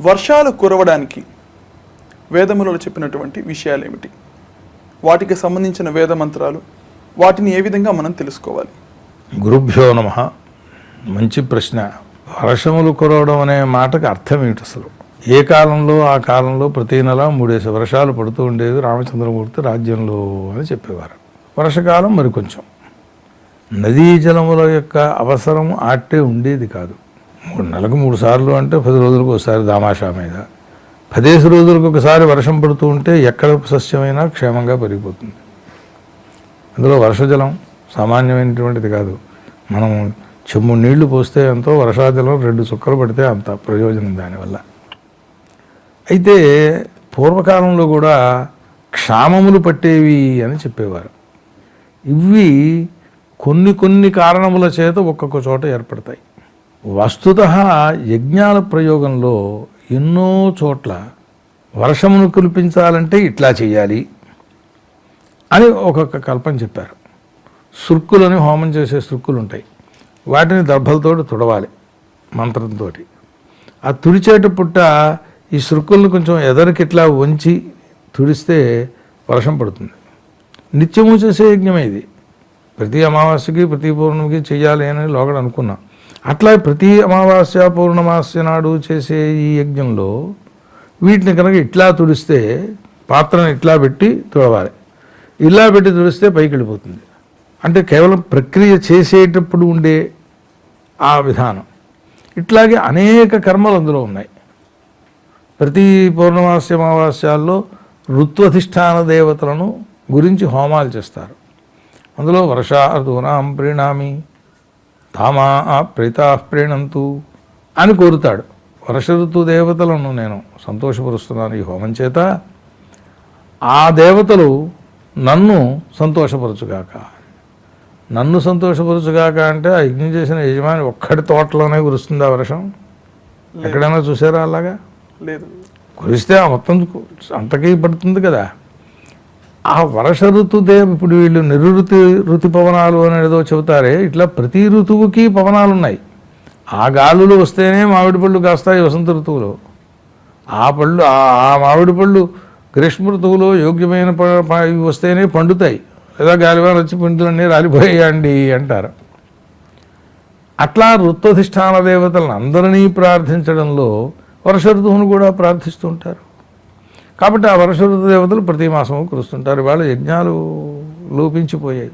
వర్షాలు కురవడానికి వేదములలో చెప్పినటువంటి విషయాలు ఏమిటి వాటికి సంబంధించిన వేద మంత్రాలు వాటిని ఏ విధంగా మనం తెలుసుకోవాలి? గురుభ్యో నమ. మంచి ప్రశ్న. వర్షములు కురవడం అనే మాటకు అర్థం ఏమిటి అసలు? ఏ కాలంలో ఆ కాలంలో ప్రతి నెల మూడేసి వర్షాలు పడుతూ ఉండేది రామచంద్రమూర్తి రాజ్యంలో అని చెప్పేవారు. వర్షకాలం మరి కొంచెం. నదీ జలముల యొక్క అవసరం ఆటే ఉండేది కాదు. మూడు నెలకు మూడు సార్లు అంటే పది రోజులకు ఒకసారి దామాషా మీద. పదేసి రోజులకు ఒకసారి వర్షం పడుతూ ఉంటే ఎక్కడ సస్యమైనా క్షేమంగా పెరిగిపోతుంది. అందులో వర్షజలం సామాన్యమైనటువంటిది కాదు. మనం చెమ్ము నీళ్ళు పోస్తే ఎంతో వర్షాజలం రెండు చుక్కలు పడితే అంత ప్రయోజనం దానివల్ల. అయితే పూర్వకాలంలో కూడా క్షామములు పట్టేవి అని చెప్పేవారు. ఇవి కొన్ని కొన్ని కారణముల చేత ఒక్కొక్క చోట ఏర్పడతాయి. వస్తుత యజ్ఞాల ప్రయోగంలో ఎన్నో చోట్ల వర్షమును కురిపించాలంటే ఇట్లా చేయాలి అని ఒక్కొక్క కల్పన చెప్పారు. సుర్కులని హోమం చేసే సుర్కులు ఉంటాయి. వాటిని దర్భలతో తుడవాలి మంత్రంతో ఆ తుడిచేటప్పుట ఈ సుర్కులను కొంచెం ఎదరికి ఇట్లా వంచి తుడిస్తే వర్షం పడుతుంది. నిత్యము చేసే యజ్ఞమే ఇది. ప్రతి అమావాస్యకి ప్రతి పౌర్ణమికి చేయాలి అని లోగడ అనుకున్నాం అట్లా ప్రతి అమావాస్య పౌర్ణమాస్య నాడు చేసే ఈ యజ్ఞంలో వీటిని కనుక ఇట్లా తుడిస్తే పాత్రను ఇట్లా పెట్టి తుడవాలి. ఇలా పెట్టి తుడిస్తే పైకి వెళ్ళిపోతుంది. అంటే కేవలం ప్రక్రియ చేసేటప్పుడు ఉండే ఆ విధానం. ఇట్లాగే అనేక కర్మలు అందులో ఉన్నాయి. ప్రతి పౌర్ణమాస్య అమావాస్యాల్లో ఋత్వధిష్టాన దేవతలను గురించి హోమాలు చేస్తారు. అందులో వర్ష వర్షార్థూనాం ప్రీణామి తామా ప్రీతా ప్రీణంతు అని కోరుతాడు. వర్ష ఋతు దేవతలను నేను సంతోషపరుస్తున్నాను ఈ హోమం చేత. ఆ దేవతలు నన్ను సంతోషపరచుగాక. నన్ను సంతోషపరచుగాక అంటే ఆ యజ్ఞం చేసిన యజమాని ఒక్కడి తోటలోనే కురుస్తుంది ఆ వర్షం. ఎక్కడైనా చూసారా అలాగా? లేదు. కురిస్తే ఆ మొత్తం అంతకీ పడుతుంది కదా. ఆ వర్ష ఋతుదే ఇప్పుడు వీళ్ళు నిరుతి ఋతు పవనాలు అనేదో చెబుతారే ఇట్లా ప్రతి ఋతువుకి పవనాలు ఉన్నాయి ఆ గాలులు వస్తేనే మామిడి పళ్ళు కాస్తాయి వసంత ఋతువులో. ఆ పళ్ళు ఆ- మామిడి పళ్ళు గ్రీష్మ ఋతువులో యోగ్యమైన ఇవి వస్తేనే పండుతాయి. లేదా గాలివాన వచ్చి పిండులన్నీ రాలిపోయాయండి అంటారు. అట్లా ఋత్వధిష్టాన దేవతలను అందరినీ ప్రార్థించడంలో వర్ష ఋతువును కూడా ప్రార్థిస్తుంటారు. కాబట్టి ఆ వర్ష దేవతలు ప్రతి మాసము కురుస్తుంటారు. వాళ్ళ యజ్ఞాలు లోపించిపోయాయి.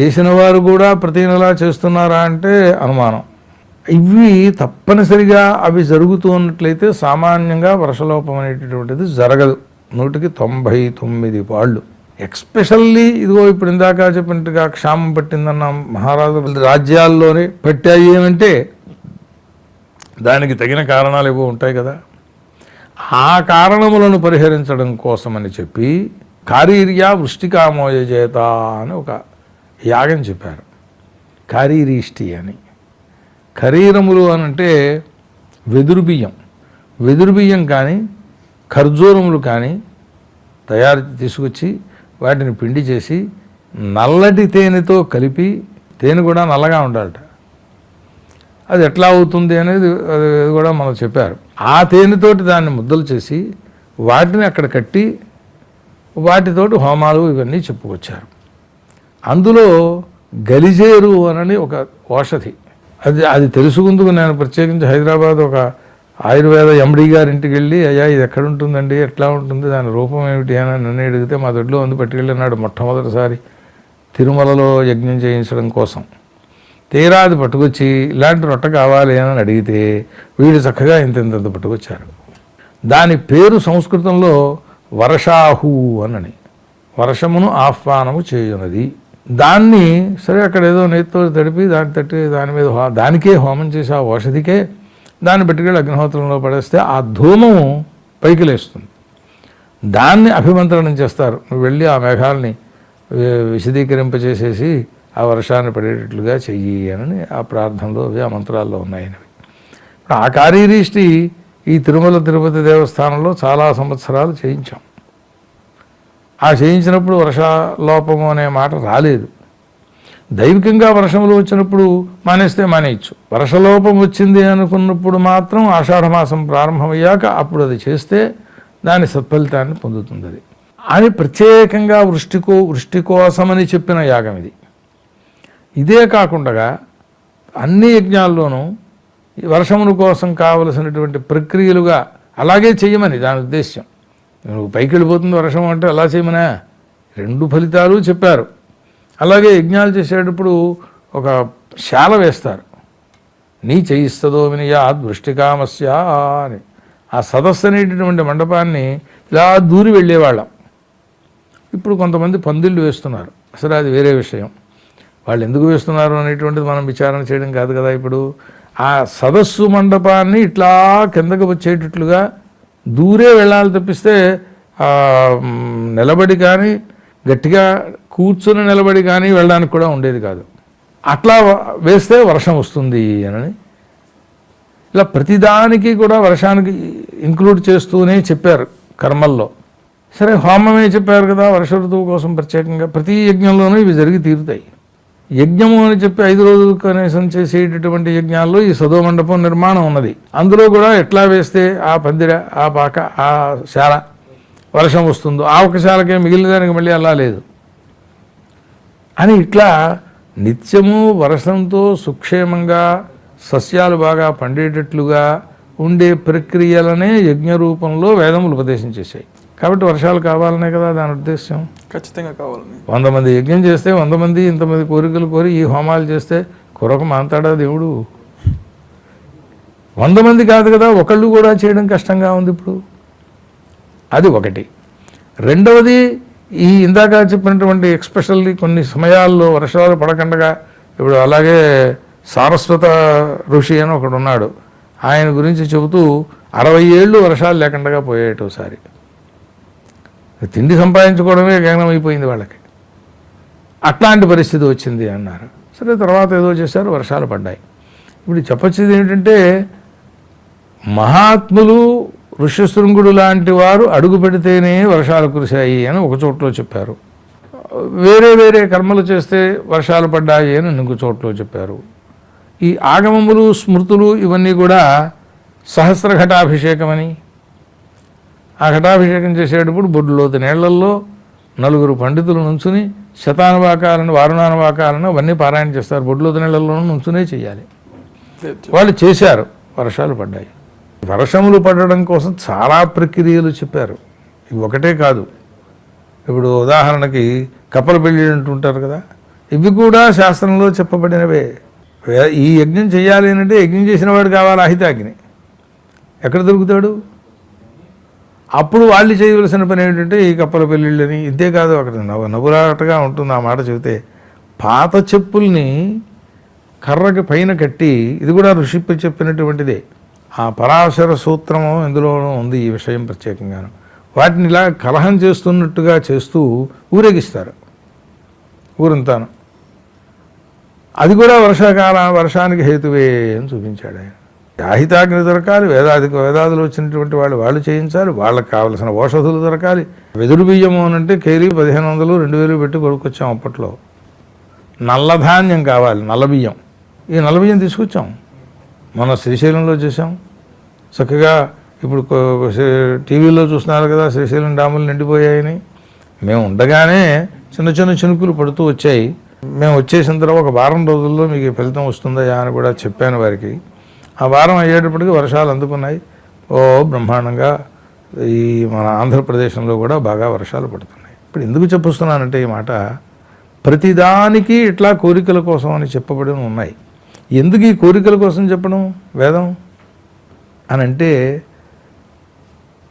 చేసిన వారు కూడా ప్రతి నెలా చేస్తున్నారా అంటే అనుమానం. ఇవి తప్పనిసరిగా అవి జరుగుతూ ఉన్నట్లయితే సామాన్యంగా వర్షలోపం అనేటటువంటిది జరగదు. నూటికి తొంభై తొమ్మిది పాళ్ళు. ఎక్స్పెషల్లీ ఇదిగో ఇప్పుడు ఇందాక చెప్పినట్టుగా క్షామం పట్టిందన్న మహారాజు రాజ్యాల్లోనే పెట్టాయి అంటే దానికి తగిన కారణాలు ఏవో ఉంటాయి కదా. ఆ కారణములను పరిహరించడం కోసమని చెప్పి కారీర్యా వృష్టికామోయ చేత అని ఒక యాగం చెప్పారు. కారీరీష్టి అని. ఖరీరములు అని అంటే వెదురు బియ్యం. వెదురు బియ్యం కానీ ఖర్జూరములు కానీ తయారు తీసుకొచ్చి వాటిని పిండి చేసి నల్లటి తేనెతో కలిపి తేనె కూడా నల్లగా ఉండాలట. అది ఎట్లా అవుతుంది అనేది అది కూడా మనం చెప్పారు. ఆ తేనెతోటి దాన్ని ముద్దలు చేసి వాటిని అక్కడ కట్టి వాటితోటి హోమాలు ఇవన్నీ చెప్పుకొచ్చారు. అందులో గలిజేరు అనని ఒక ఔషధి. అది అది తెలుసుకుందుకు నేను ప్రత్యేకించి హైదరాబాద్ ఒక ఆయుర్వేద ఎండి గారి ఇంటికి వెళ్ళి అయ్యా ఇది ఎక్కడ ఉంటుందండి? ఎట్లా ఉంటుంది? దాని రూపం ఏమిటి? అని నన్ను అడిగితే మా దొడ్లో ఉంది పట్టుకెళ్ళినాడు మొట్టమొదటిసారి తిరుమలలో యజ్ఞం చేయించడం కోసం. తీరాది పట్టుకొచ్చి ఇలాంటి రొట్ట కావాలి అని అడిగితే వీడు చక్కగా ఇంత ఇంత పట్టుకొచ్చారు. దాని పేరు సంస్కృతంలో వర్షాహు అనని వర్షమును ఆహ్వానము చేయునది. దాన్ని సరే అక్కడ ఏదో నేతితో తడిపి దాన్ని తట్టి దాని మీద హో- దానికే హోమం చేసి ఆ ఔషధికే దాన్ని పెట్టుకెళ్ళి అగ్నిహోత్రంలో పడేస్తే ఆ ధూమము పైకి లేస్తుంది. దాన్ని అభిమంత్రణం చేస్తారు. నువ్వు వెళ్ళి ఆ మేఘాలని విశదీకరింపచేసేసి ఆ వర్షాన్ని పడేటట్లుగా చెయ్యి అని ఆ ప్రార్థనలో అవి ఆ మంత్రాల్లో ఉన్నాయని ఇప్పుడు ఆ కార్యదృష్టి ఈ తిరుమల తిరుపతి దేవస్థానంలో చాలా సంవత్సరాలు చేయించాం. ఆ చేయించినప్పుడు వర్షాలోపము అనే మాట రాలేదు. దైవికంగా వర్షములు వచ్చినప్పుడు మానేస్తే మానేయచ్చు. వర్షలోపం వచ్చింది అనుకున్నప్పుడు మాత్రం ఆషాఢమాసం ప్రారంభమయ్యాక అప్పుడు అది చేస్తే దాని సత్ఫలితాన్ని పొందుతుంది అది. అని ప్రత్యేకంగా వృష్టికో వృష్టి కోసమని చెప్పిన యాగం ఇది. ఇదే కాకుండా అన్ని యజ్ఞాల్లోనూ ఈ వర్షముల కోసం కావలసినటువంటి ప్రక్రియలుగా అలాగే చేయమని దాని ఉద్దేశ్యం. నువ్వు పైకి వెళ్ళిపోతుంది వర్షం అంటే అలా చేయమనా? రెండు ఫలితాలు చెప్పారు. అలాగే యజ్ఞాలు చేసేటప్పుడు ఒక శాల వేస్తారు. నీ చేయిస్తుందో వినియా దృష్టికామస్య అని. ఆ సదస్సు అనేటటువంటి మండపాన్ని ఇలా దూరి వెళ్ళేవాళ్ళం. ఇప్పుడు కొంతమంది పందిళ్ళు వేస్తున్నారు. అసలు అది వేరే విషయం. వాళ్ళు ఎందుకు వేస్తున్నారు అనేటువంటిది మనం విచారణ చేయడం కాదు కదా ఇప్పుడు. ఆ సదస్సు మండపాన్ని ఇట్లా కిందకు వచ్చేటట్లుగా దూరే వెళ్ళాలి తప్పిస్తే నిలబడి కానీ గట్టిగా కూర్చుని నిలబడి కానీ వెళ్ళడానికి కూడా ఉండేది కాదు. అట్లా వేస్తే వర్షం వస్తుంది అని. ఇలా ప్రతిదానికి కూడా వర్షానికి ఇంక్లూడ్ చేస్తూనే చెప్పారు కర్మల్లో. సరే హోమమే చెప్పారు కదా వర్ష ఋతువు కోసం ప్రత్యేకంగా ప్రతి యజ్ఞంలోనూ ఇవి జరిగి తీరుతాయి. యజ్ఞము అని చెప్పి ఐదు రోజులు కనీసం చేసేటటువంటి యజ్ఞాల్లో ఈ సదో మండపం నిర్మాణం ఉన్నది. అందులో కూడా ఎట్లా వేస్తే ఆ పందిర ఆ పాక ఆ శాల వర్షం వస్తుందో ఆ ఒక శాలకే మిగిలిన దానికి మళ్ళీ అలా లేదు. అని ఇట్లా నిత్యము వర్షంతో సుక్షేమంగా సస్యాలు బాగా పండేటట్లుగా ఉండే ప్రక్రియలనే యజ్ఞ రూపంలో వేదములు ఉపదేశం చేశాయి. కాబట్టి వర్షాలు కావాలనే కదా దాని ఉద్దేశం ఖచ్చితంగా కావాలని. వంద మంది యజ్ఞం చేస్తే వంద మంది ఇంతమంది కోరికలు కోరి ఈ హోమాలు చేస్తే కొరకు మాంతాడా దేవుడు? వంద మంది కాదు కదా ఒకళ్ళు కూడా చేయడం కష్టంగా ఉంది ఇప్పుడు. అది ఒకటి. రెండవది ఈ ఇందాక చెప్పినటువంటి ఎక్స్పెషల్లీ కొన్ని సమయాల్లో వర్షాలు పడకుండా ఇప్పుడు అలాగే సారస్వత ఋషి అని ఒకడు ఉన్నాడు. ఆయన గురించి చెబుతూ అరవై ఏళ్ళు వర్షాలు లేకుండా పోయాయి ఒకసారి తిండి సంపాదించుకోవడమే గగనం అయిపోయింది వాళ్ళకి. అట్లాంటి పరిస్థితి వచ్చింది అన్నారు. సరే తర్వాత ఏదో చేశారు వర్షాలు పడ్డాయి. ఇప్పుడు చెప్పొచ్చేది ఏంటంటే మహాత్ములు ఋష్యశృంగుడు లాంటి వారు అడుగు పెడితేనే వర్షాలు కురిశాయి అని ఒక చోట్లో చెప్పారు. వేరే వేరే కర్మలు చేస్తే వర్షాలు పడ్డాయి అని ఇంకో చోట్లో చెప్పారు. ఈ ఆగమములు స్మృతులు ఇవన్నీ కూడా సహస్రఘటాభిషేకమని ఆ ఘటాభిషేకం చేసేటప్పుడు బొడ్డులోతు నీళ్ళల్లో నలుగురు పండితులు నుంచుని శతానువాకాలను వారుణానువాకాలను అవన్నీ పారాయణ చేస్తారు. బొడ్డులోతు నీళ్ళలోనూ నుంచునే చేయాలి. వాళ్ళు చేశారు. వర్షాలు పడ్డాయి. వర్షములు పడడం కోసం చాలా ప్రక్రియలు చెప్పారు. ఇవి ఒకటే కాదు. ఇప్పుడు ఉదాహరణకి కప్పల పెళ్ళి అంటుంటారు కదా. ఇవి కూడా శాస్త్రంలో చెప్పబడినవే. ఈ యజ్ఞం చేయాలి అంటే యజ్ఞం చేసిన వాడు కావాలి అహితాగ్ని. ఎక్కడ దొరుకుతాడు? అప్పుడు వాళ్ళు చేయవలసిన పని ఏంటంటే ఈ కప్పల పెళ్ళిళ్ళని ఇంతే కాదు అక్కడ నవ్వు నవ్వులాటగా ఉంటుంది ఆ మాట చెబితే పాత చెప్పుల్ని కర్రకి పైన కట్టి ఇది కూడా ఋషి చెప్పినటువంటిదే. ఆ పరాశర సూత్రము ఇందులోనూ ఉంది ఈ విషయం ప్రత్యేకంగాను. వాటిని ఇలా కలహం చేస్తున్నట్టుగా చేస్తూ ఊరేగిస్తారు. ఊరంతాను. అది కూడా వర్షాకాల వర్షానికి హేతువే అని చూపించాడు ఆయన. యాహితాగ్ని దొరకాలి వేదాదికి వేదాదులు వచ్చినటువంటి వాళ్ళు వాళ్ళు చేయించాలి వాళ్ళకి కావలసిన ఔషధులు దొరకాలి. వెదురు బియ్యము అంటే కేరీ పదిహేను వందలు రెండు వేలు పెట్టి కొనుక్కొచ్చాం అప్పట్లో. నల్ల ధాన్యం కావాలి నల్ల బియ్యం. ఈ నల్ల బియ్యం తీసుకొచ్చాం. మన శ్రీశైలంలో చేసాం చక్కగా ఇప్పుడు టీవీలో చూస్తున్నారు కదా శ్రీశైలం డాములు నిండిపోయాయని. మేము ఉండగానే చిన్న చిన్న చినుకులు పడుతూ వచ్చాయి. మేము వచ్చేసిన తర్వాత ఒక వారం రోజుల్లో మీకు ఫలితం వస్తుందా అని కూడా చెప్పాను వారికి. ఆ వారం అయ్యేటప్పటికి వర్షాలు అందుకున్నాయి. ఓ బ్రహ్మాండంగా ఈ మన ఆంధ్రప్రదేశంలో కూడా బాగా వర్షాలు పడుతున్నాయి. ఇప్పుడు ఎందుకు చెప్పుస్తున్నానంటే ఈ మాట ప్రతిదానికి ఇట్లా కోరికల కోసం అని చెప్పబడి ఉన్నాయి. ఎందుకు ఈ కోరికల కోసం చెప్పడం వేదం? అని అంటే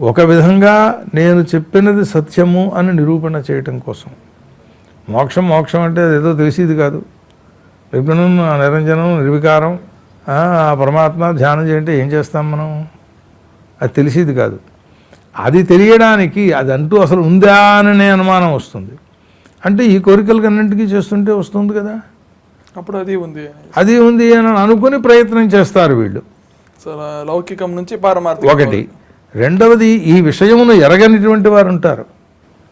ఒక విధంగా నేను చెప్పినది సత్యము అని నిరూపణ చేయటం కోసం. మోక్షం మోక్షం అంటే ఏదో తెలిసేది కాదు. విఘ్నం నిరంజనం నిర్వికారం ఆ పరమాత్మ ధ్యానం చేయంటే ఏం చేస్తాం మనం? అది తెలిసేది కాదు. అది తెలియడానికి అది అంటూ అసలు ఉందా అనే అనుమానం వస్తుంది. అంటే ఈ కోరికలకన్నింటికీ చేస్తుంటే వస్తుంది కదా? అప్పుడు అది ఉంది. అది ఉంది అని అనుకుని ప్రయత్నం చేస్తారు వీళ్ళు. లౌకికం నుంచి పారమార్థికం ఒకటి రెండవది ఈ విషయమును ఎరగనిటువంటి వారు ఉంటారు.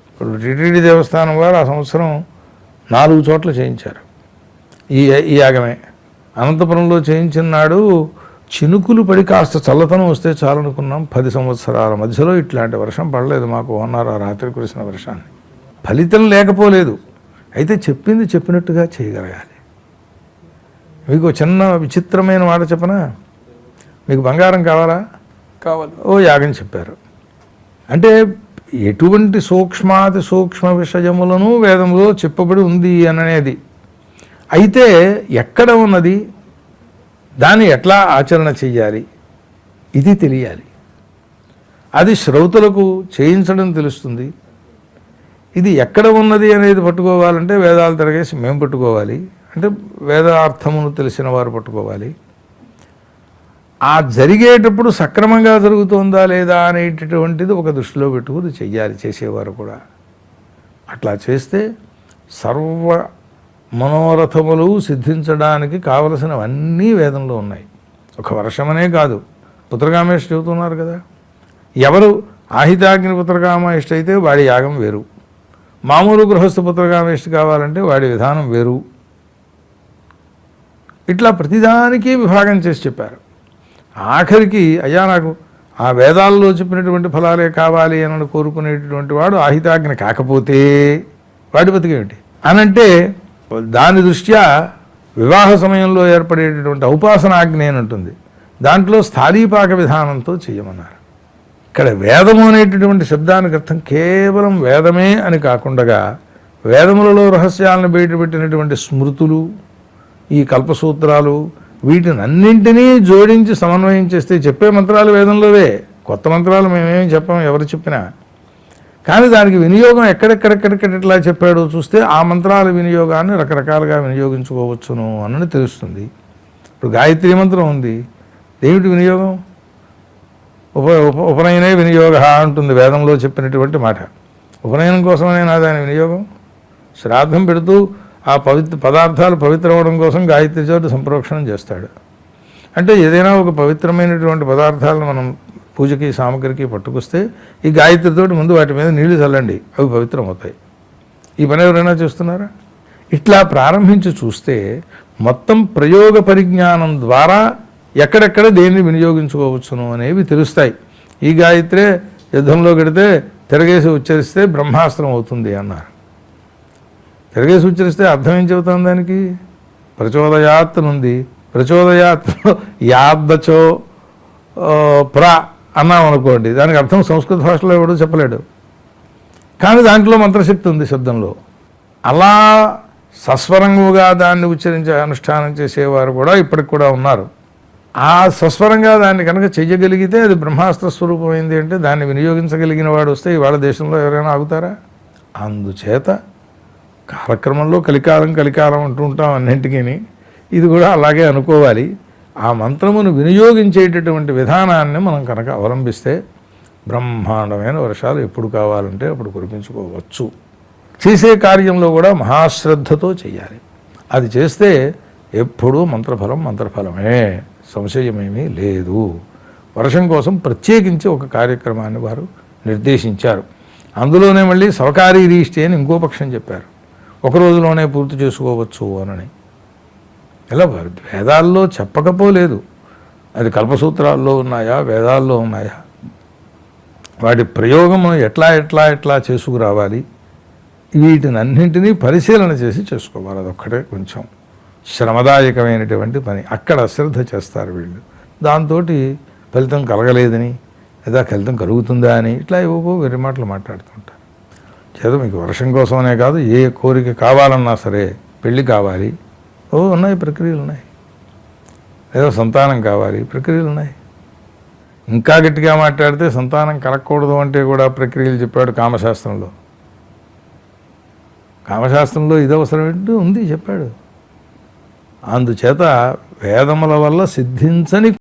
ఇప్పుడు టిటిడి దేవస్థానం వారు ఆ సంవత్సరం నాలుగు చోట్ల చేయించారు. ఈ ఈ యాగమే. అనంతపురంలో చేయించిన నాడు చినుకులు పడి కాస్త చల్లతనం వస్తే చాలనుకున్నాం. పది సంవత్సరాల మధ్యలో ఇట్లాంటి వర్షం పడలేదు మాకు అన్నారు ఆ రాత్రి కురిసిన వర్షాన్ని. ఫలితం లేకపోలేదు. అయితే చెప్పింది చెప్పినట్టుగా చేయగలగాలి. మీకు చిన్న విచిత్రమైన మాట చెప్పనా? మీకు బంగారం కావాలా? కావాలి. ఓ యాగం చెప్పారు. అంటే ఎటువంటి సూక్ష్మాతి సూక్ష్మ విషయములను వేదంలో చెప్పబడి ఉంది అననేది అయితే ఎక్కడ ఉన్నది? దాన్ని ఎట్లా ఆచరణ చెయ్యాలి? ఇది తెలియాలి. అది శ్రౌతులకు చేయించడం తెలుస్తుంది. ఇది ఎక్కడ ఉన్నది అనేది పట్టుకోవాలంటే వేదాలు తిరగేసి మేము పట్టుకోవాలి. అంటే వేదార్థమును తెలిసిన వారు పట్టుకోవాలి. ఆ జరిగేటప్పుడు సక్రమంగా జరుగుతుందా లేదా అనేటటువంటిది ఒక దృష్టిలో పెట్టుకుని చెయ్యాలి చేసేవారు కూడా. అట్లా చేస్తే సర్వ మనోరథములు సిద్ధించడానికి కావలసినవన్నీ వేదంలో ఉన్నాయి. ఒక వర్షమనే కాదు. పుత్రకామేష్ చెబుతున్నారు కదా. ఎవరు ఆహితాగ్ని పుత్రకామేష్టి అయితే వాడి యాగం వేరు. మామూలు గృహస్థ పుత్రకామేష్టి కావాలంటే వాడి విధానం వేరు. ఇట్లా ప్రతిదానికి విభాగం చేసి చెప్పారు. ఆఖరికి అయ్యా నాకు ఆ వేదాల్లో చెప్పినటువంటి ఫలాలే కావాలి అని కోరుకునేటటువంటి వాడు ఆహితాగ్ని కాకపోతే వాడి బతికేమిటి? అనంటే దాని దృష్ట్యా వివాహ సమయంలో ఏర్పడేటటువంటి ఔపాసనాజ్ఞ అని ఉంటుంది. దాంట్లో స్థాళీపాక విధానంతో చేయమన్నారు. ఇక్కడ వేదము అనేటటువంటి శబ్దానికి అర్థం కేవలం వేదమే అని కాకుండా వేదములలో రహస్యాలను బయటపెట్టినటువంటి స్మృతులు ఈ కల్పసూత్రాలు వీటిని అన్నింటినీ జోడించి సమన్వయం చేస్తే చెప్పే మంత్రాలు వేదంలోవే. కొత్త మంత్రాలు మేమేమి చెప్పాం ఎవరు చెప్పినా. కానీ దానికి వినియోగం ఎక్కడెక్కడెక్కడెక్కడ ఎట్లా చెప్పాడో చూస్తే ఆ మంత్రాల వినియోగాన్ని రకరకాలుగా వినియోగించుకోవచ్చును అన్నది తెలుస్తుంది. ఇప్పుడు గాయత్రి మంత్రం ఉంది. ఏమిటి వినియోగం? ఉప ఉప ఉపనయనే వినియోగ అంటుంది వేదంలో చెప్పినటువంటి మాట. ఉపనయనం కోసమేనా దాని వినియోగం. శ్రాద్ధం పెడుతూ ఆ పవిత్ర పదార్థాలు పవిత్రమవడం కోసం గాయత్రి చోటు సంప్రోక్షణం చేస్తాడు. అంటే ఏదైనా ఒక పవిత్రమైనటువంటి పదార్థాలను మనం పూజకి సామగ్రికి పట్టుకొస్తే ఈ గాయత్రితోటి ముందు వాటి మీద నీళ్ళు చల్లండి అవి పవిత్రం అవుతాయి ఈ పని ఎవరైనా చేస్తున్నారా? ఇట్లా ప్రారంభించి చూస్తే మొత్తం ప్రయోగ పరిజ్ఞానం ద్వారా ఎక్కడెక్కడ దేన్ని వినియోగించుకోవచ్చును అనేవి తెలుస్తాయి. ఈ గాయత్రే యుద్ధంలో గడితే తిరగేసి ఉచ్చరిస్తే బ్రహ్మాస్త్రం అవుతుంది అన్నారు. తిరగేసి ఉచ్చరిస్తే అర్థం ఏం చెబుతాం దానికి? ప్రచోదయాత్ ఉంది ప్రచోదయాత్లో యాద్దచో ప్ర అన్నాం అనుకోండి దానికి అర్థం సంస్కృత భాషలో ఎవడు చెప్పలేడు. కానీ దాంట్లో మంత్రశక్తి ఉంది శబ్దంలో. అలా సస్వరంగుగా దాన్ని ఉచ్చరించే అనుష్ఠానం చేసేవారు కూడా ఇప్పటికి కూడా ఉన్నారు. ఆ సస్వరంగా దాన్ని కనుక చెయ్యగలిగితే అది బ్రహ్మాస్త్ర స్వరూపమైంది అంటే దాన్ని వినియోగించగలిగిన వాడు వస్తే ఇవాళ దేశంలో ఎవరైనా ఆగుతారా? అందుచేత కాలక్రమంలో కలికాలం కలికాలం అంటూ ఉంటాం అన్నింటికీ ఇది కూడా అలాగే అనుకోవాలి. ఆ మంత్రమును వినియోగించేటటువంటి విధానాన్ని మనం కనుక అవలంబిస్తే బ్రహ్మాండమైన వర్షాలు ఎప్పుడు కావాలంటే అప్పుడు కురిపించుకోవచ్చు. చేసే కార్యంలో కూడా మహాశ్రద్ధతో చేయాలి. అది చేస్తే ఎప్పుడూ మంత్రఫలం మంత్రఫలమే. సంశయమేమీ లేదు. వర్షం కోసం ప్రత్యేకించి ఒక కార్యక్రమాన్ని వారు నిర్దేశించారు. అందులోనే మళ్ళీ సవకారీ రీష్టి అని ఇంకో పక్షం చెప్పారు. ఒక రోజులోనే పూర్తి చేసుకోవచ్చు అనని. ఇలా వేదాల్లో చెప్పకపోలేదు. అది కల్పసూత్రాల్లో ఉన్నాయా? వేదాల్లో ఉన్నాయా? వాటి ప్రయోగము ఎట్లా ఎట్లా ఎట్లా చేసుకురావాలి? వీటిని అన్నింటినీ పరిశీలన చేసి చేసుకోవాలి. అదొక్కటే కొంచెం శ్రమదాయకమైనటువంటి పని. అక్కడ అశ్రద్ధ చేస్తారు వీళ్ళు. దాంతో ఫలితం కలగలేదని లేదా ఫలితం కలుగుతుందా అని ఇట్లా ఏవో వేరే మాటలు మాట్లాడుతుంటారు. చేత మీకు వర్షం కోసమనే కాదు ఏ కోరిక కావాలన్నా సరే పెళ్ళి కావాలి. ఓ ఉన్నాయి ప్రక్రియలు ఉన్నాయి. ఏదో సంతానం కావాలి ప్రక్రియలు ఉన్నాయి. ఇంకా గట్టిగా మాట్లాడితే సంతానం కలగకూడదు అంటే కూడా ప్రక్రియలు చెప్పాడు కామశాస్త్రంలో. కామశాస్త్రంలో ఇది అవసరం ఉంది చెప్పాడు. అందుచేత వేదముల వల్ల సిద్ధించని